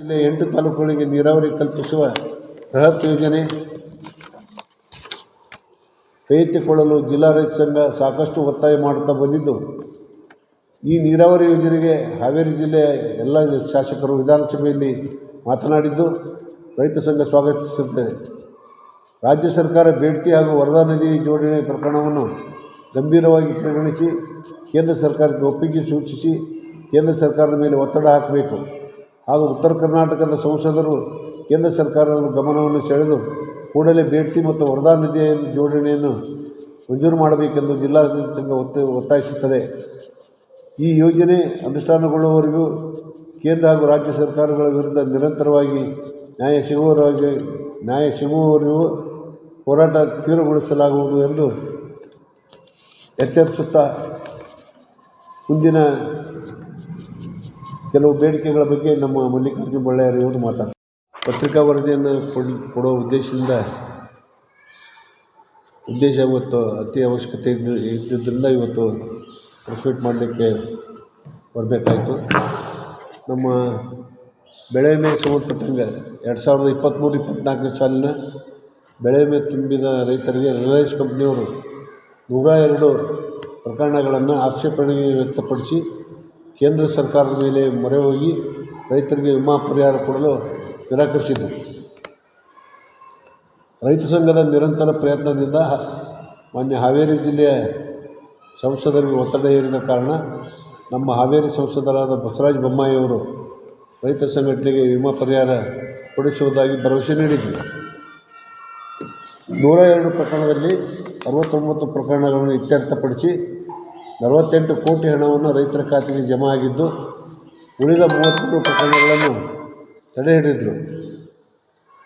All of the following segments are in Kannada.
ಜಿಲ್ಲೆ ಎಂಟು ತಾಲೂಕುಗಳಿಗೆ ನೀರಾವರಿ ಕಲ್ಪಿಸುವ ಬೃಹತ್ ಯೋಜನೆ ಕೈಗೆತ್ತಿಕೊಳ್ಳಲು ಜಿಲ್ಲಾ ರೈತ ಸಂಘ ಸಾಕಷ್ಟು ಒತ್ತಾಯ ಮಾಡುತ್ತಾ ಬಂದಿದ್ದು, ಈ ನೀರಾವರಿ ಯೋಜನೆಗೆ ಹಾವೇರಿ ಜಿಲ್ಲೆಯ ಎಲ್ಲ ಶಾಸಕರು ವಿಧಾನಸಭೆಯಲ್ಲಿ ಮಾತನಾಡಿದ್ದು, ರೈತ ಸಂಘ ಸ್ವಾಗತಿಸುತ್ತದೆ ರಾಜ್ಯ ಸರ್ಕಾರ ಬೇಡ್ತಿ ಹಾಗೂ ವರದಾ ನದಿ ಜೋಡಣೆ ಪ್ರಕರಣವನ್ನು ಗಂಭೀರವಾಗಿ ಪರಿಗಣಿಸಿ, ಕೇಂದ್ರ ಸರ್ಕಾರಕ್ಕೆ ಒಪ್ಪಿಗೆ ಸೂಚಿಸಿ, ಕೇಂದ್ರ ಸರ್ಕಾರದ ಮೇಲೆ ಒತ್ತಡ ಹಾಕಬೇಕು. ಹಾಗೂ ಉತ್ತರ ಕರ್ನಾಟಕದ ಸಂಸದರು ಕೇಂದ್ರ ಸರ್ಕಾರದ ಗಮನವನ್ನು ಸೆಳೆದು ಕೂಡಲೇ ಬೇಡ್ತಿ ಮತ್ತು ವರದಾ ನಿಧಿಯ ಜೋಡಣೆಯನ್ನು ಮಂಜೂರು ಮಾಡಬೇಕೆಂದು ಜಿಲ್ಲಾ ರೈತ ಸಂಘ ಒತ್ತ, ಒತ್ತಾಯಿಸುತ್ತದೆ. ಈ ಯೋಜನೆ ಅನುಷ್ಠಾನಗೊಳ್ಳುವವರೆಗೂ ಕೇಂದ್ರ ಹಾಗೂ ರಾಜ್ಯ ಸರ್ಕಾರಗಳ ವಿರುದ್ಧ ನಿರಂತರವಾಗಿ ನ್ಯಾಯ ಸಿಗುವವರೆಗೆ, ನ್ಯಾಯ ಸಿಗುವವರೆಗೂ ಹೋರಾಟ ತೀವ್ರಗೊಳಿಸಲಾಗುವುದು ಎಂದು ಎಚ್ಚರಿಸುತ್ತಾ ಮುಂದಿನ ಕೆಲವು ಬೇಡಿಕೆಗಳ ಬಗ್ಗೆ ನಮ್ಮ ಮಲ್ಲಿಕಾರ್ಜುನ ಬಳ್ಳಾರಿ ಅವರು ಮಾತಾಡ್ತಾರೆ. ಪತ್ರಿಕಾ ವರದಿಯನ್ನು ಕೊಡ್, ಕೊಡುವ ಉದ್ದೇಶದಿಂದ, ಉದ್ದೇಶ ಇವತ್ತು ಅತಿ ಅವಶ್ಯಕತೆ ಇದ್ದು ಇದ್ದಿದ್ದರಿಂದ ಇವತ್ತು ಪ್ರೆಸ್ ಮೀಟ್ ಮಾಡಲಿಕ್ಕೆ ಬರಬೇಕಾಯಿತು. ನಮ್ಮ ಬೆಳೆ ವಿಮೆಗೆ ಸಂಬಂಧಪಟ್ಟಂಗೆ ಎರಡು ಸಾವಿರದ ಇಪ್ಪತ್ತ್ಮೂರು ಇಪ್ಪತ್ತ್ನಾಲ್ಕನೇ ಸಾಲಿನ ಬೆಳೆ ವಿಮೆ ತುಂಬಿದ ರೈತರಿಗೆ ರಿಲಯನ್ಸ್ ಕಂಪ್ನಿಯವರು ನೂರ ಎರಡು ಪ್ರಕರಣಗಳನ್ನು ಆಕ್ಷೇಪಣೆ ವ್ಯಕ್ತಪಡಿಸಿ ಕೇಂದ್ರ ಸರ್ಕಾರದ ಮೇಲೆ ಮೊರೆ ಹೋಗಿ ರೈತರಿಗೆ ವಿಮಾ ಪರಿಹಾರ ಕೊಡಲು ನಿರಾಕರಿಸಿದರು. ರೈತ ಸಂಘದ ನಿರಂತರ ಪ್ರಯತ್ನದಿಂದ ಮಾನ್ಯ ಹಾವೇರಿ ಜಿಲ್ಲೆಯ ಸಂಸದರಿಗೆ ಒತ್ತಡ ಏರಿದ ಕಾರಣ ನಮ್ಮ ಹಾವೇರಿ ಸಂಸದರಾದ ಬಸವರಾಜ ಬೊಮ್ಮಾಯಿಯವರು ರೈತ ಸಂಘಟನೆಗೆ ವಿಮಾ ಪರಿಹಾರ ಕೊಡಿಸುವುದಾಗಿ ಭರವಸೆ ನೀಡಿದರು. ನೂರ ಎರಡು ಪ್ರಕರಣದಲ್ಲಿ ಅರವತ್ತೊಂಬತ್ತು ಪ್ರಕರಣಗಳನ್ನು ಇತ್ಯರ್ಥಪಡಿಸಿ ನಲವತ್ತೆಂಟು ಕೋಟಿ ಹಣವನ್ನು ರೈತರ ಖಾತೆಗೆ ಜಮಾ ಆಗಿದ್ದು, ಉಳಿದ ಮೂವತ್ತ್ಮೂರು ಪ್ರಕರಣಗಳನ್ನು ತಡೆ ಹಿಡಿದರು.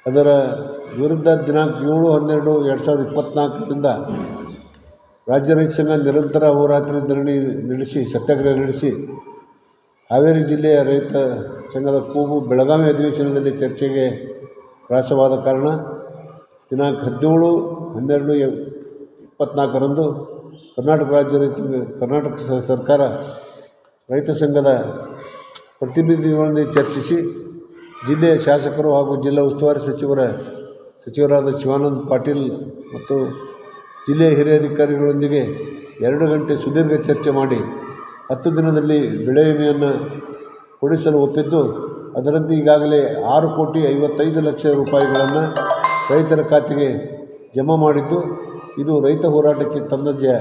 ಅದರ ವಿರುದ್ಧ ದಿನಾಂಕ ಏಳು ಹನ್ನೆರಡು ಎರಡು ಸಾವಿರದ ಇಪ್ಪತ್ತ್ನಾಲ್ಕರಿಂದ ರಾಜ್ಯ ರೈತ ಸಂಘ ನಿರಂತರ ಹೋರಾಟ ಧರಣಿ ನಡೆಸಿ, ಸತ್ಯಾಗ್ರಹ ನಡೆಸಿ, ಹಾವೇರಿ ಜಿಲ್ಲೆಯ ರೈತ ಸಂಘದ ಕೂಗು ಬೆಳಗಾವಿ ಅಧಿವೇಶನದಲ್ಲಿ ಚರ್ಚೆಗೆ ಪ್ರಾಸವಾದ ಕಾರಣ, ದಿನಾಂಕ ಹದಿನೇಳು ಹನ್ನೆರಡು ಇಪ್ಪತ್ತ್ನಾಲ್ಕರಂದು ಕರ್ನಾಟಕ ರಾಜ್ಯ ರೈತ ಕರ್ನಾಟಕ ಸರ್ಕಾರ, ರೈತ ಸಂಘದ ಪ್ರತಿನಿಧಿಗಳೊಂದಿಗೆ ಚರ್ಚಿಸಿ ಜಿಲ್ಲೆಯ ಶಾಸಕರು ಹಾಗೂ ಜಿಲ್ಲಾ ಉಸ್ತುವಾರಿ ಸಚಿವರ, ಸಚಿವರಾದ ಶಿವಾನಂದ ಪಾಟೀಲ್ ಮತ್ತು ಜಿಲ್ಲೆಯ ಹಿರಿಯ ಅಧಿಕಾರಿಗಳೊಂದಿಗೆ ಎರಡು ಗಂಟೆ ಸುದೀರ್ಘ ಚರ್ಚೆ ಮಾಡಿ ಹತ್ತು ದಿನದಲ್ಲಿ ಬೆಳೆ ವಿಮೆಯನ್ನು ಕೊಡಿಸಲು ಒಪ್ಪಿದ್ದು, ಅದರಂತೆ ಈಗಾಗಲೇ ಆರು ಕೋಟಿ ಐವತ್ತೈದು ಲಕ್ಷ ರೂಪಾಯಿಗಳನ್ನು ರೈತರ ಖಾತೆಗೆ ಜಮಾ ಮಾಡಿದ್ದು ಇದು ರೈತ ಹೋರಾಟಕ್ಕೆ ತಂದದ್ದೇ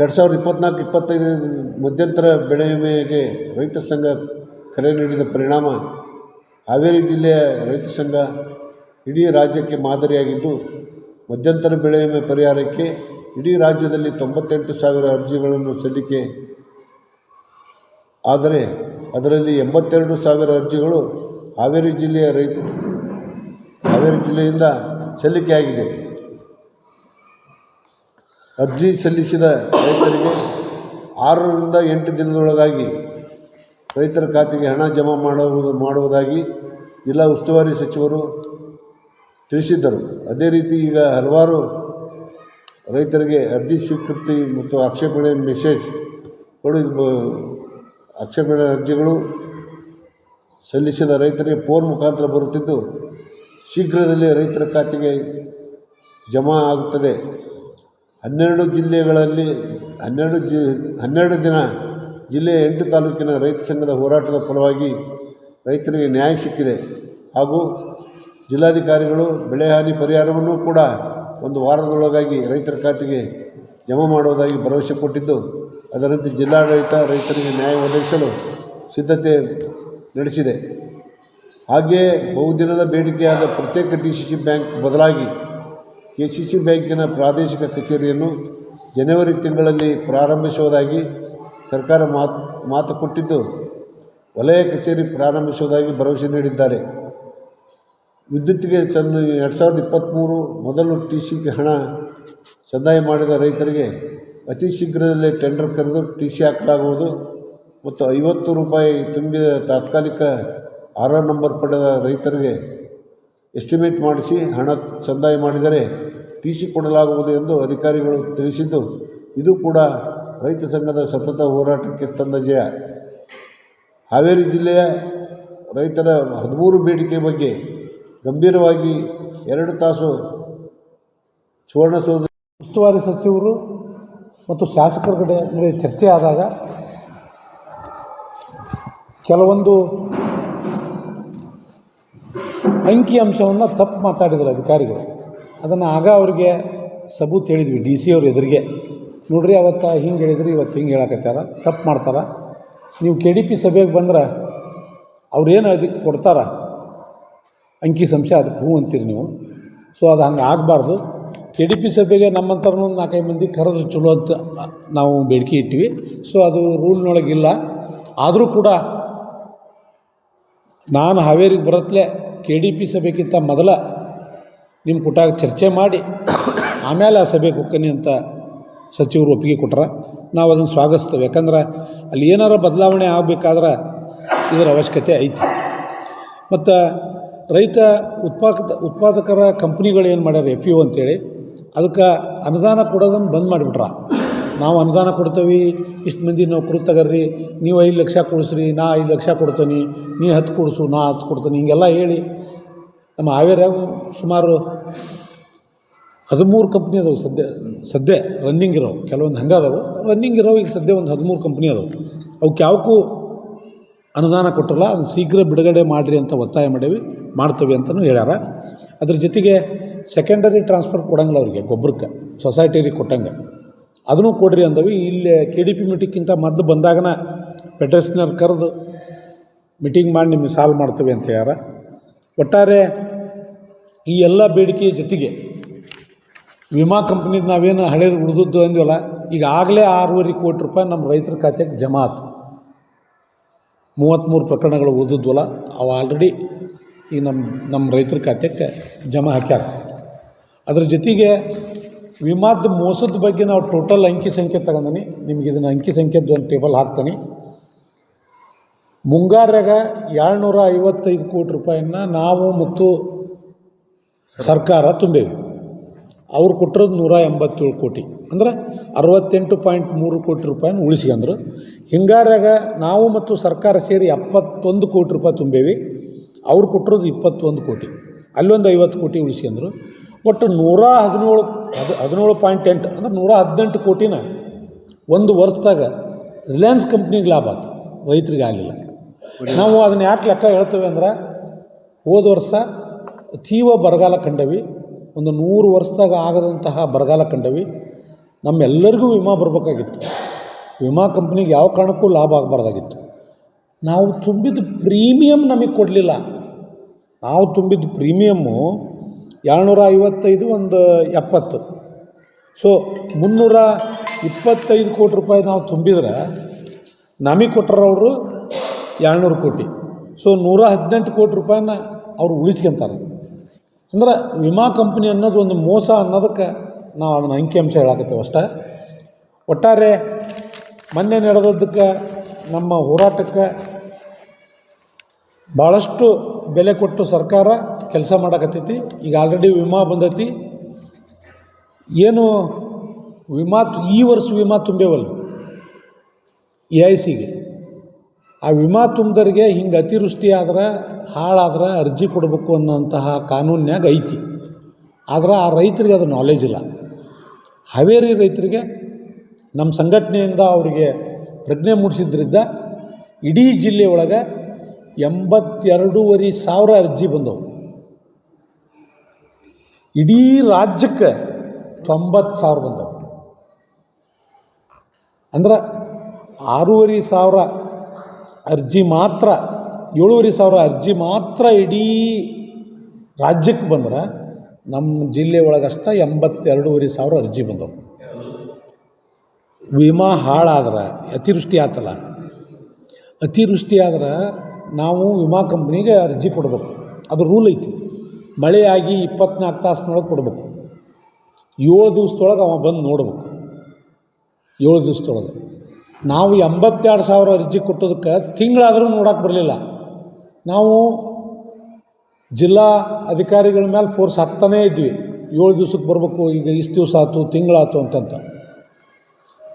ಎರಡು ಸಾವಿರದ ಇಪ್ಪತ್ನಾಲ್ಕು ಇಪ್ಪತ್ತೈದು ಮಧ್ಯಂತರ ಬೆಳೆ ವಿಮೆಗೆ ರೈತ ಸಂಘ ಕರೆ ನೀಡಿದ ಪರಿಣಾಮ ಹಾವೇರಿ ಜಿಲ್ಲೆಯ ರೈತ ಸಂಘ ಇಡೀ ರಾಜ್ಯಕ್ಕೆ ಮಾದರಿಯಾಗಿದ್ದು, ಮಧ್ಯಂತರ ಬೆಳೆ ವಿಮೆ ಪರಿಹಾರಕ್ಕೆ ಇಡೀ ರಾಜ್ಯದಲ್ಲಿ ತೊಂಬತ್ತೆಂಟು ಸಾವಿರ ಅರ್ಜಿಗಳನ್ನು ಸಲ್ಲಿಕೆ. ಆದರೆ ಅದರಲ್ಲಿ ಎಂಬತ್ತೆರಡು ಸಾವಿರ ಅರ್ಜಿಗಳು ಹಾವೇರಿ ಜಿಲ್ಲೆಯ ರೈತ, ಹಾವೇರಿ ಜಿಲ್ಲೆಯಿಂದ ಸಲ್ಲಿಕೆಯಾಗಿದೆ ಅರ್ಜಿ ಸಲ್ಲಿಸಿದ ರೈತರಿಗೆ ಆರರಿಂದ ಎಂಟು ದಿನದೊಳಗಾಗಿ ರೈತರ ಖಾತೆಗೆ ಹಣ ಜಮಾ ಮಾಡುವುದು, ಮಾಡುವುದಾಗಿ ಜಿಲ್ಲಾ ಉಸ್ತುವಾರಿ ಸಚಿವರು ತಿಳಿಸಿದ್ದರು. ಅದೇ ರೀತಿ ಈಗ ಹಲವಾರು ರೈತರಿಗೆ ಅರ್ಜಿ ಸ್ವೀಕೃತಿ ಮತ್ತು ಆಕ್ಷೇಪಣೆ ಮೆಸೇಜ್ಗಳು ಬ- ಆಕ್ಷೇಪಣೆ ಅರ್ಜಿಗಳು ಸಲ್ಲಿಸಿದ ರೈತರಿಗೆ ಫೋನ್ ಮುಖಾಂತರ ಬರುತ್ತಿದ್ದು ಶೀಘ್ರದಲ್ಲೇ ರೈತರ ಖಾತೆಗೆ ಜಮಾ ಆಗುತ್ತದೆ. ಹನ್ನೆರಡು ಜಿಲ್ಲೆಗಳಲ್ಲಿ ಹನ್ನೆರಡು ಜಿ, ಹನ್ನೆರಡು ದಿನ ಜಿಲ್ಲೆಯ ಎಂಟು ತಾಲೂಕಿನ ರೈತ ಸಂಘದ ಹೋರಾಟದ ಫಲವಾಗಿ ರೈತರಿಗೆ ನ್ಯಾಯ ಸಿಕ್ಕಿದೆ. ಹಾಗೂ ಜಿಲ್ಲಾಧಿಕಾರಿಗಳು ಬೆಳೆ ಹಾನಿ ಪರಿಹಾರವನ್ನು ಕೂಡ ಒಂದು ವಾರದೊಳಗಾಗಿ ರೈತರ ಖಾತೆಗೆ ಜಮಾ ಮಾಡುವುದಾಗಿ ಭರವಸೆ ಕೊಟ್ಟಿದ್ದು, ಅದರಂತೆ ಜಿಲ್ಲಾಡಳಿತ ರೈತರಿಗೆ ನ್ಯಾಯ ಒದಗಿಸಲು ಸಿದ್ಧತೆ ನಡೆಸಿದೆ. ಹಾಗೆಯೇ ಬಹುದಿನದ ಬೇಡಿಕೆಯಾದ ಪ್ರತ್ಯೇಕ ಡಿ ಸಿ ಸಿ ಬ್ಯಾಂಕ್ ಬದಲಾಗಿ ಕೆ ಸಿ ಸಿ ಬ್ಯಾಂಕಿನ ಪ್ರಾದೇಶಿಕ ಕಚೇರಿಯನ್ನು ಜನವರಿ ತಿಂಗಳಲ್ಲಿ ಪ್ರಾರಂಭಿಸುವುದಾಗಿ ಸರ್ಕಾರ ಮಾತು ಮಾತು ಕೊಟ್ಟಿದ್ದು ವಲಯ ಕಚೇರಿ ಪ್ರಾರಂಭಿಸುವುದಾಗಿ ಭರವಸೆ ನೀಡಿದ್ದಾರೆ. ವಿದ್ಯುತ್ಗೆ ಚನ್ನ ಎರಡು ಸಾವಿರದ ಇಪ್ಪತ್ತ್ಮೂರು ಮೊದಲು ಟಿ ಸಿಗೆ ಹಣ ಸಂದಾಯ ಮಾಡಿದ ರೈತರಿಗೆ ಅತಿ ಶೀಘ್ರದಲ್ಲೇ ಟೆಂಡರ್ ಕರೆದು ಟಿ ಸಿ ಹಾಕಲಾಗುವುದು ಮತ್ತು ಐವತ್ತು ರೂಪಾಯಿ ತುಂಬಿದ ತಾತ್ಕಾಲಿಕ ಆರ್ ಆರ್ ನಂಬರ್ ಪಡೆದ ರೈತರಿಗೆ ಎಸ್ಟಿಮೇಟ್ ಮಾಡಿಸಿ ಹಣ ಸಂದಾಯ ಮಾಡಿದರೆ ಟಿ ಸಿ ಕೊಡಲಾಗುವುದು ಎಂದು ಅಧಿಕಾರಿಗಳು ತಿಳಿಸಿದ್ದು, ಇದು ಕೂಡ ರೈತ ಸಂಘದ ಸತತ ಹೋರಾಟಕ್ಕೆ ತಂದ ಜಯ. ಹಾವೇರಿ ಜಿಲ್ಲೆಯ ರೈತರ ಹದಿಮೂರು ಬೇಡಿಕೆ ಬಗ್ಗೆ ಗಂಭೀರವಾಗಿ ಎರಡು ತಾಸು ಸುವರ್ಣಸೌಧ ಉಸ್ತುವಾರಿ ಸಚಿವರು ಮತ್ತು ಶಾಸಕರ ಕಡೆ ನಡುವೆ ಚರ್ಚೆ ಆದಾಗ ಕೆಲವೊಂದು ಅಂಕಿ ಅಂಶವನ್ನು ತಪ್ಪು ಮಾತಾಡಿದ್ರು ಅಧಿಕಾರಿಗಳು. ಅದನ್ನು ಆಗ ಅವರಿಗೆ ಸಬೂತ್ ಹೇಳಿದ್ವಿ, ಡಿ ಸಿ ಅವ್ರ ಎದುರಿಗೆ. ನೋಡ್ರಿ ಅವತ್ತು ಹಿಂಗೆ ಹೇಳಿದ್ರಿ, ಇವತ್ತು ಹಿಂಗೆ ಹೇಳಕತ್ತಾರ, ತಪ್ಪು ಮಾಡ್ತಾರೆ. ನೀವು ಕೆ ಡಿ ಪಿ ಸಭೆಗೆ ಬಂದ್ರೆ ಅವ್ರೇನು ಅದು ಕೊಡ್ತಾರ? ಅಂಕಿ ಸಂಶಯ, ಅದಕ್ಕೆ ಹೂ ಅಂತೀರಿ ನೀವು. ಸೊ ಅದು ಹಂಗೆ ಆಗಬಾರ್ದು. ಕೆ ಡಿ ಪಿ ಸಭೆಗೆ ನಮ್ಮಂಥವ್ರನ್ನ ಒಂದು ನಾಲ್ಕೈದು ಮಂದಿ ಕರೆದು ಚಲೋ ಅಂತ ನಾವು ಬೇಡಿಕೆ ಇಟ್ವಿ ಸೊ ಅದು ರೂಲ್ನೊಳಗಿಲ್ಲ. ಆದರೂ ಕೂಡ ನಾನು ಹಾವೇರಿಗೆ ಬರತ್ಲೆ ಕೆ ಡಿ ಪಿ ಸಭೆಗಿಂತ ಮೊದಲ ನಿಮ್ಮ ಕುಟಾಗ ಚರ್ಚೆ ಮಾಡಿ ಆಮೇಲೆ ಆ ಸಭೆಗೆ ಹೋಗ್ತೀನಿ ಅಂತ ಸಚಿವರು ಒಪ್ಪಿಗೆ ಕೊಟ್ರ ನಾವು ಅದನ್ನು ಸ್ವಾಗತಿಸ್ತೇವೆ. ಯಾಕಂದ್ರೆ ಅಲ್ಲಿ ಏನಾರ ಬದಲಾವಣೆ ಆಗಬೇಕಾದ್ರೆ ಇದರ ಅವಶ್ಯಕತೆ ಐತಿ. ಮತ್ತು ರೈತ ಉತ್ಪಾದಕ, ಉತ್ಪಾದಕರ ಕಂಪ್ನಿಗಳು ಏನು ಮಾಡ್ಯಾರ ಎಫ್ ಯು ಅಂತೇಳಿ, ಅದಕ್ಕೆ ಅನುದಾನ ಕೊಡೋದನ್ನು ಬಂದ್ ಮಾಡಿಬಿಟ್ರ. ನಾವು ಅನುದಾನ ಕೊಡ್ತೇವೆ, ಇಷ್ಟು ಮಂದಿ ನೌಕರು ತಗರ್ರಿ ನೀವು ಐದು ಲಕ್ಷ ಕೊಡಿಸ್ರಿ, ನಾ ಐದು ಲಕ್ಷ ಕೊಡ್ತೀನಿ, ನೀ ಹತ್ತು ಕೊಡಿಸು, ನಾ ಹತ್ತು ಕೊಡ್ತೀನಿ, ಹಿಂಗೆಲ್ಲ ಹೇಳಿ ನಮ್ಮ ಆವೇರ ಸುಮಾರು ಹದಿಮೂರು ಕಂಪ್ನಿ ಅದಾವೆ ಸದ್ಯ ಸದ್ಯ ರನ್ನಿಂಗ್ ಇರೋವು, ಕೆಲವೊಂದು ಹಂಗೆ ಅದಾವೆ ರನ್ನಿಂಗ್ ಇರೋವು, ಈಗ ಸದ್ಯ ಒಂದು ಹದಿಮೂರು ಕಂಪ್ನಿ ಅದಾವೆ. ಅವಕ್ಕೆ ಯಾವಕ್ಕೂ ಅನುದಾನ ಕೊಟ್ಟಲ್ಲ ಅದು ಶೀಘ್ರ ಬಿಡುಗಡೆ ಮಾಡಿರಿ ಅಂತ ಒತ್ತಾಯ ಮಾಡೀವಿ, ಮಾಡ್ತೇವೆ ಅಂತಲೂ ಹೇಳ್ಯಾರ. ಅದ್ರ ಜೊತೆಗೆ ಸೆಕೆಂಡರಿ ಟ್ರಾನ್ಸ್ಫರ್ ಕೊಡೋಂಗಿಲ್ಲ ಅವ್ರಿಗೆ ಗೊಬ್ಬರಕ್ಕೆ ಸೊಸೈಟಿಗೆ ಕೊಟ್ಟಂಗೆ. ಅದನ್ನು ಕೊಡ್ರಿ ಅಂದವಿ. ಇಲ್ಲಿ ಕೆ ಡಿ ಪಿ ಮೀಟಿಂಗ್ಕಿಂತ ಮೊದಲು ಬಂದಾಗನ ಫೆಡ್ರೇಷನರ್ ಕರೆದು ಮೀಟಿಂಗ್ ಮಾಡಿ ನಿಮಗೆ ಸಾಲ್ವ್ ಮಾಡ್ತೀವಿ ಅಂತ ಯಾರ ಒಟ್ಟಾರೆ ಈ ಎಲ್ಲ ಬೇಡಿಕೆಯ ಜೊತೆಗೆ ವಿಮಾ ಕಂಪ್ನಿದು ನಾವೇನು ಹಳೇದು ಉಳಿದದ್ದು ಅಂದ್ವಲ್ಲ, ಈಗ ಆಗಲೇ ಆರೂವರೆ ಕೋಟಿ ರೂಪಾಯಿ ನಮ್ಮ ರೈತರ ಖಾತೆಗೆ ಜಮಾ ಆತು. ಮೂವತ್ತ್ಮೂರು ಪ್ರಕರಣಗಳು ಉಳಿದಿದ್ವಲ್ಲ, ಅವು ಆಲ್ರೆಡಿ ಈ ನಮ್ಮ ನಮ್ಮ ರೈತರ ಖಾತೆಗೆ ಜಮಾ ಹಾಕ್ಯಾರ. ಅದ್ರ ಜೊತೆಗೆ ವಿಮಾದ ಮೋಸದ ಬಗ್ಗೆ ನಾವು ಟೋಟಲ್ ಅಂಕಿ ಸಂಖ್ಯೆ ತಗೊಂಡನಿ. ನಿಮ್ಗೆ ಇದನ್ನು ಅಂಕಿ ಸಂಖ್ಯೆದ್ದು ಒಂದು ಟೇಬಲ್ ಹಾಕ್ತೀನಿ. ಮುಂಗಾರಾಗ ಏಳ್ನೂರ ಐವತ್ತೈದು ಕೋಟಿ ರೂಪಾಯಿನ ನಾವು ಮತ್ತು ಸರ್ಕಾರ ತುಂಬೇವಿ. ಅವ್ರು ಕೊಟ್ಟಿರೋದು ನೂರ ಎಂಬತ್ತೇಳು ಕೋಟಿ. ಅಂದ್ರೆ ಅರವತ್ತೆಂಟು ಪಾಯಿಂಟ್ ಮೂರು ಕೋಟಿ ರೂಪಾಯಿನ ಉಳಿಸ್ಕೊಂಡ್ರು. ಹಿಂಗಾರಾಗ ನಾವು ಮತ್ತು ಸರ್ಕಾರ ಸೇರಿ ಎಪ್ಪತ್ತೊಂದು ಕೋಟಿ ರೂಪಾಯಿ ತುಂಬೇವಿ. ಅವ್ರು ಕೊಟ್ಟಿರೋದು ಇಪ್ಪತ್ತೊಂದು ಕೋಟಿ. ಅಲ್ಲೊಂದು ಐವತ್ತು ಕೋಟಿ ಉಳಿಸ್ಕೊಂಡ್ರು. ಒಟ್ಟು ನೂರ ಹದಿನೇಳು ಹದ್ ಹದಿನೇಳು ಪಾಯಿಂಟ್ ಎಂಟು ಅಂದ್ರೆ ನೂರ ಹದಿನೆಂಟು ಕೋಟಿನ ಒಂದು ವರ್ಷದಾಗ ರಿಲಯನ್ಸ್ ಕಂಪ್ನಿಗೆ ಲಾಭ ಆಯ್ತು ರೈತರಿಗೆ ಆಗಲಿಲ್ಲ. ನಾವು ಅದನ್ನ ಯಾಕೆ ಲೆಕ್ಕ ಹೇಳ್ತೇವೆ ಅಂದ್ರೆ ಹೋದ ವರ್ಷ ಅತೀವ ಬರಗಾಲ ಕಂಡವಿ ಒಂದು ನೂರು ವರ್ಷದಾಗ ಆಗದಂತಹ ಬರಗಾಲ ಕಂಡವಿ ನಮ್ಮೆಲ್ಲರಿಗೂ ವಿಮಾ ಬರಬೇಕಾಗಿತ್ತು. ವಿಮಾ ಕಂಪ್ನಿಗೆ ಯಾವ ಕಾರಣಕ್ಕೂ ಲಾಭ ಆಗಬಾರ್ದಾಗಿತ್ತು. ನಾವು ತುಂಬಿದ ಪ್ರೀಮಿಯಮ್ ನಮಗೆ ಕೊಡಲಿಲ್ಲ. ನಾವು ತುಂಬಿದ ಪ್ರೀಮಿಯಮ್ಮು ಏಳ್ನೂರ ಐವತ್ತೈದು ಒಂದು ಎಪ್ಪತ್ತು. ಸೊ ಮುನ್ನೂರ ಇಪ್ಪತ್ತೈದು ಕೋಟಿ ರೂಪಾಯಿ ನಾವು ತುಂಬಿದ್ರೆ ನಮಗೆ ಕೊಟ್ಟರವರು ಏಳ್ನೂರು ಕೋಟಿ. ಸೊ ನೂರ ಹದಿನೆಂಟು ಕೋಟಿ ರೂಪಾಯಿನ ಅವರು ಉಳಿಸ್ಕೊಂತಾರೆ. ಅಂದ್ರೆ ವಿಮಾ ಕಂಪ್ನಿ ಅನ್ನೋದು ಒಂದು ಮೋಸ ಅನ್ನೋದಕ್ಕೆ ನಾವು ಅದನ್ನು ಅಂಕಿಅಂಶ ಹೇಳಾಕತ್ತೇವೆ ಅಷ್ಟೇ. ಒಟ್ಟಾರೆ ಮೊನ್ನೆ ನಡೆದದ್ದಕ್ಕೆ ನಮ್ಮ ಹೋರಾಟಕ್ಕೆ ಭಾಳಷ್ಟು ಬೆಲೆ ಕೊಟ್ಟು ಸರ್ಕಾರ ಕೆಲಸ ಮಾಡಕತ್ತೈತಿ. ಈಗ ಆಲ್ರೆಡಿ ವಿಮಾ ಬಂದೈತಿ. ಏನು ವಿಮಾ ಈ ವರ್ಷ ವಿಮಾ ತುಂಬೇವಲ್ಲ ಎ ಐ ಸಿಗೆ ಆ ವಿಮಾ ತುಂಬ್ದರಿಗೆ ಹಿಂಗೆ ಅತಿವೃಷ್ಟಿ ಆದ್ರೆ, ಹಾಳಾದ್ರೆ ಅರ್ಜಿ ಕೊಡಬೇಕು ಅನ್ನೋಂತಹ ಕಾನೂನಿನಾಗ ಐತಿ. ಆದ್ರೆ ಆ ರೈತರಿಗೆ ಅದು ನಾಲೆಜ್ ಇಲ್ಲ. ಹಾವೇರಿ ರೈತರಿಗೆ ನಮ್ಮ ಸಂಘಟನೆಯಿಂದ ಅವರಿಗೆ ಪ್ರಜ್ಞೆ ಮೂಡಿಸಿದ್ರಿಂದ ಇಡೀ ಜಿಲ್ಲೆ ಒಳಗೆ ಎಂಬತ್ತೆರಡೂವರೆ ಸಾವಿರ ಅರ್ಜಿ ಬಂದವು. ಇಡೀ ರಾಜ್ಯಕ್ಕೆ ತೊಂಬತ್ತು ಸಾವಿರ ಬಂದವು. ಅಂದ್ರೆ ಆರೂವರೆ ಸಾವಿರ ಅರ್ಜಿ ಮಾತ್ರ, ಏಳೂವರೆ ಸಾವಿರ ಅರ್ಜಿ ಮಾತ್ರ ಇಡೀ ರಾಜ್ಯಕ್ಕೆ ಬಂದ್ರೆ ನಮ್ಮ ಜಿಲ್ಲೆ ಒಳಗಷ್ಟ ಎಂಬತ್ತೆರಡೂವರೆ ಸಾವಿರ ಅರ್ಜಿ ಬಂದವು. ವಿಮಾ ಹಾಳಾದ್ರೆ, ಅತಿವೃಷ್ಟಿ ಆತಲ್ಲ, ಅತಿವೃಷ್ಟಿ ಆದ್ರೆ ನಾವು ವಿಮಾ ಕಂಪ್ನಿಗೆ ಅರ್ಜಿ ಕೊಡಬೇಕು. ಅದು ರೂಲ್ ಐತಿ. ಮಳೆ ಆಗಿ ಇಪ್ಪತ್ನಾಲ್ಕು ತಾಸಿನೊಳಗೆ ಕೊಡ್ಬೇಕು. ಏಳು ದಿವಸದೊಳಗೆ ಅವ ಬಂದು ನೋಡ್ಬೇಕು. ಏಳು ದಿವ್ಸದೊಳಗೆ. ನಾವು ಎಂಬತ್ತೆರಡು ಸಾವಿರ ಅರ್ಜಿ ಕೊಟ್ಟೋದಕ್ಕೆ ತಿಂಗಳಾದರೂ ನೋಡೋಕೆ ಬರಲಿಲ್ಲ. ನಾವು ಜಿಲ್ಲಾ ಅಧಿಕಾರಿಗಳ ಮೇಲೆ ಫೋರ್ಸ್ ಹಾಕ್ತಾನೇ ಇದ್ವಿ. ಏಳು ದಿವ್ಸಕ್ಕೆ ಬರಬೇಕು, ಈಗ ಇಷ್ಟು ದಿವಸ ಆಯ್ತು ತಿಂಗಳಾಯ್ತು ಅಂತಂತ.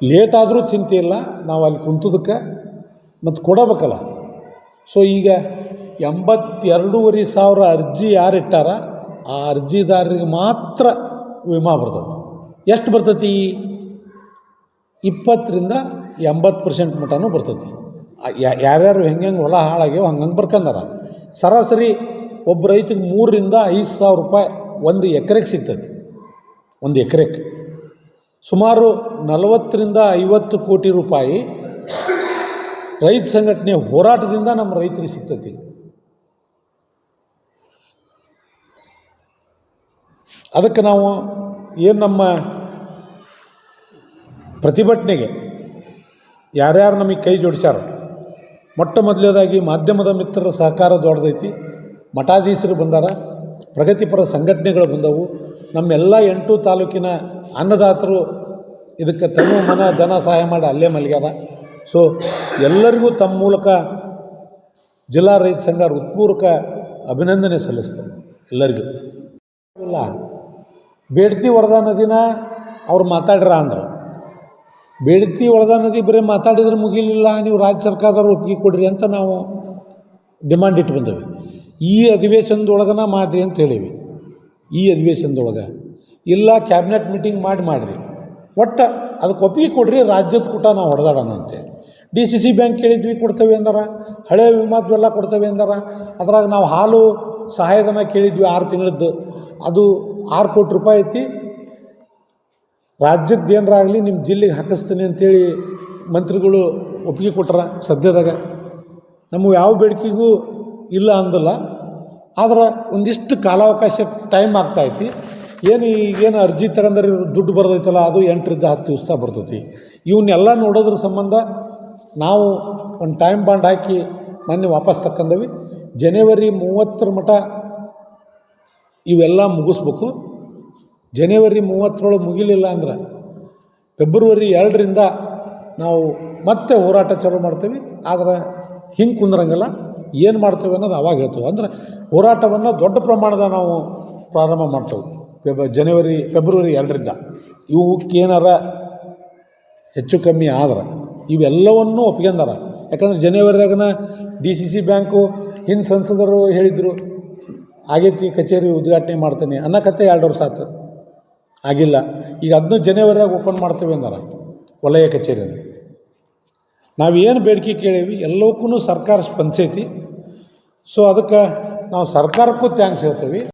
ಲೇಟ್ ಆದರೂ ಚಿಂತೆ ಇಲ್ಲ. ನಾವು ಅಲ್ಲಿ ಕುಂತದಕ್ಕೆ ಮತ್ತು ಕೊಡಬೇಕಲ್ಲ. ಸೊ ಈಗ ಎಂಬತ್ತೆರಡೂವರೆ ಸಾವಿರ ಅರ್ಜಿ ಯಾರು ಇಟ್ಟಾರ ಆ ಅರ್ಜಿದಾರರಿಗೆ ಮಾತ್ರ ವಿಮಾ ಬರ್ತದೆ ಎಷ್ಟು ಬರ್ತತಿ? ಇಪ್ಪತ್ತರಿಂದ ಎಂಬತ್ತು ಪರ್ಸೆಂಟ್ ಮಟನೂ ಬರ್ತೈತಿ. ಯಾರ್ಯಾರು ಹೆಂಗೆ ಹೊಲ ಹಾಳಾಗ್ಯಾವ ಹಂಗಂಗೆ ಬರ್ಕಂದಾರ. ಸರಾಸರಿ ಒಬ್ಬ ರೈತಿಗೆ ಮೂರರಿಂದ ಐದು ಸಾವಿರ ರೂಪಾಯಿ ಒಂದು ಎಕರೆಗೆ ಸಿಗ್ತದೆ ಒಂದು ಎಕರೆಗೆ. ಸುಮಾರು ನಲವತ್ತರಿಂದ ಐವತ್ತು ಕೋಟಿ ರೂಪಾಯಿ ರೈತ ಸಂಘಟನೆ ಹೋರಾಟದಿಂದ ನಮ್ಮ ರೈತರಿಗೆ ಸಿಗ್ತೈತಿ. ಅದಕ್ಕೆ ನಾವು ಏನು ನಮ್ಮ ಪ್ರತಿಭಟನೆಗೆ ಯಾರ್ಯಾರು ನಮಗೆ ಕೈ ಜೋಡಿಸ್ಯಾರ, ಮೊಟ್ಟ ಮೊದಲನೇದಾಗಿ ಮಾಧ್ಯಮದ ಮಿತ್ರರ ಸಹಕಾರ ದೊಡ್ಡದೈತಿ, ಮಠಾಧೀಶರು ಬಂದಾರ, ಪ್ರಗತಿಪರ ಸಂಘಟನೆಗಳು ಬಂದವು, ನಮ್ಮೆಲ್ಲ ಎಂಟು ತಾಲೂಕಿನ ಅನ್ನದಾತರು ಇದಕ್ಕೆ ತಮ್ಮ ಮನ, ಧನ ಸಹಾಯ ಮಾಡಿ ಅಲ್ಲೇ ಮಲಗ್ಯಾರ. ಸೊ ಎಲ್ಲರಿಗೂ ತಮ್ಮ ಮೂಲಕ ಜಿಲ್ಲಾ ರೈತ ಸಂಘ ಹೃತ್ಪೂರ್ವಕ ಅಭಿನಂದನೆ ಸಲ್ಲಿಸ್ತೇವೆ ಎಲ್ಲರಿಗೂ. ಇಲ್ಲ ಬೇಡ್ತಿ ವರದಾ ನದಿನ ಅವ್ರು ಮಾತಾಡ್ರ ಅಂದರು. ಬೇಡ್ತಿ ವರದಾ ನದಿ ಬರೀ ಮಾತಾಡಿದ್ರೆ ಮುಗಿಲಿಲ್ಲ, ನೀವು ರಾಜ್ಯ ಸರ್ಕಾರದವ್ರು ಒಪ್ಪಿಗೆ ಕೊಡ್ರಿ ಅಂತ ನಾವು ಡಿಮಾಂಡ್ ಇಟ್ಟು ಬಂದೇವೆ. ಈ ಅಧಿವೇಶನದೊಳಗನ ಮಾಡಿರಿ ಅಂತ ಹೇಳಿವಿ. ಈ ಅಧಿವೇಶನದೊಳಗೆ ಇಲ್ಲ ಕ್ಯಾಬಿನೆಟ್ ಮೀಟಿಂಗ್ ಮಾಡಿ ಮಾಡಿರಿ. ಒಟ್ಟು ಅದಕ್ಕೆ ಒಪ್ಪಿಗೆ ಕೊಡ್ರಿ, ರಾಜ್ಯದ ಕೂಟ ನಾವು ಹೊಡೆದಾಡೋಣ ಅಂತೇಳಿ. ಡಿ ಸಿ ಸಿ ಬ್ಯಾಂಕ್ ಕೇಳಿದ್ವಿ, ಕೊಡ್ತೇವೆ ಅಂದ್ರೆ. ಹಳೆ ವಿಮಾದ್ವೆಲ್ಲ ಕೊಡ್ತೇವೆ ಅಂದ್ರೆ. ಅದ್ರಾಗ ನಾವು ಹಾಲು ಸಹಾಯಧನ ಕೇಳಿದ್ವಿ ಆರು ತಿಂಗಳದ್ದು. ಅದು ಆರು ಕೋಟಿ ರೂಪಾಯಿ ಐತಿ. ರಾಜ್ಯದ ಏನರಾಗಲಿ ನಿಮ್ಮ ಜಿಲ್ಲೆಗೆ ಹಾಕಿಸ್ತೀನಿ ಅಂತೇಳಿ ಮಂತ್ರಿಗಳು ಒಪ್ಪಿಗೆ ಕೊಟ್ರ ಸದ್ಯದಾಗ. ನಮಗೆ ಯಾವ ಬೇಡಿಕೆಗೂ ಇಲ್ಲ ಅಂದಲ್ಲ. ಆದ್ರೆ ಒಂದಿಷ್ಟು ಕಾಲಾವಕಾಶ ಟೈಮ್ ಆಗ್ತಾೈತಿ ಏನು ಈಗೇನು ಅರ್ಜಿ ತಗೊಂಡ್ರೆ ದುಡ್ಡು ಬರ್ತೈತಲ್ಲ, ಅದು ಎಂಟರಿಂದ ಹತ್ತು ದಿವಸ ಬರ್ತೈತಿ. ಇವನ್ನೆಲ್ಲ ನೋಡೋದ್ರ ಸಂಬಂಧ ನಾವು ಒಂದು ಟೈಮ್ ಬಾಂಡ್ ಹಾಕಿ ಮೊನ್ನೆ ವಾಪಸ್ ತಕ್ಕಂದವಿ. ಜನವರಿ ಮೂವತ್ತರ ಮಟ ಇವೆಲ್ಲ ಮುಗಿಸ್ಬೇಕು. ಜನವರಿ ಮೂವತ್ತರೊಳಗೆ ಮುಗಿಲಿಲ್ಲ ಅಂದ್ರೆ ಫೆಬ್ರವರಿ ಎರಡರಿಂದ ನಾವು ಮತ್ತೆ ಹೋರಾಟ ಚಾಲು ಮಾಡ್ತೀವಿ. ಆದರೆ ಹಿಂಗೆ ಕುಂದ್ರಂಗಿಲ್ಲ. ಏನು ಮಾಡ್ತೇವೆ ಅನ್ನೋದು ಅವಾಗ ಹೇಳ್ತೇವೆ. ಅಂದರೆ ಹೋರಾಟವನ್ನು ದೊಡ್ಡ ಪ್ರಮಾಣದ ನಾವು ಪ್ರಾರಂಭ ಮಾಡ್ತೇವೆ. ಫೆಬ, ಜನವರಿ, ಫೆಬ್ರವರಿ ಎರಡರಿಂದ. ಇವಕ್ಕೇನಾರ ಹೆಚ್ಚು ಕಮ್ಮಿ ಆದ್ರೆ ಇವೆಲ್ಲವನ್ನೂ ಒಪ್ಕೊಂಡಾರ ಯಾಕಂದ್ರೆ ಜನವರಿಯಾಗನ ಡಿ ಸಿ ಸಿ ಬ್ಯಾಂಕು ಹಿಂದೆ ಸಂಸದರು ಹೇಳಿದರು ಆಗೈತಿ ಕಚೇರಿ ಉದ್ಘಾಟನೆ ಮಾಡ್ತೇನೆ ಕತೆ ಎರಡು ವರ್ಷ ಆಯ್ತು ಆಗಿಲ್ಲ. ಈಗ ಅದನ್ನು ಜನವರಿಯಾಗ ಓಪನ್ ಮಾಡ್ತೇವೆ ಅಂದಾರ ವಲಯ ಕಚೇರಿಯನ್ನು ನಾವು ಏನು ಬೇಡಿಕೆ ಕೇಳೀವಿ ಎಲ್ಲವಕ್ಕೂ ಸರ್ಕಾರ ಸ್ಪಂದಿಸೈತಿ. ಸೊ ಅದಕ್ಕೆ ನಾವು ಸರ್ಕಾರಕ್ಕೂ ಥ್ಯಾಂಕ್ಸ್ ಹೇಳ್ತೀವಿ.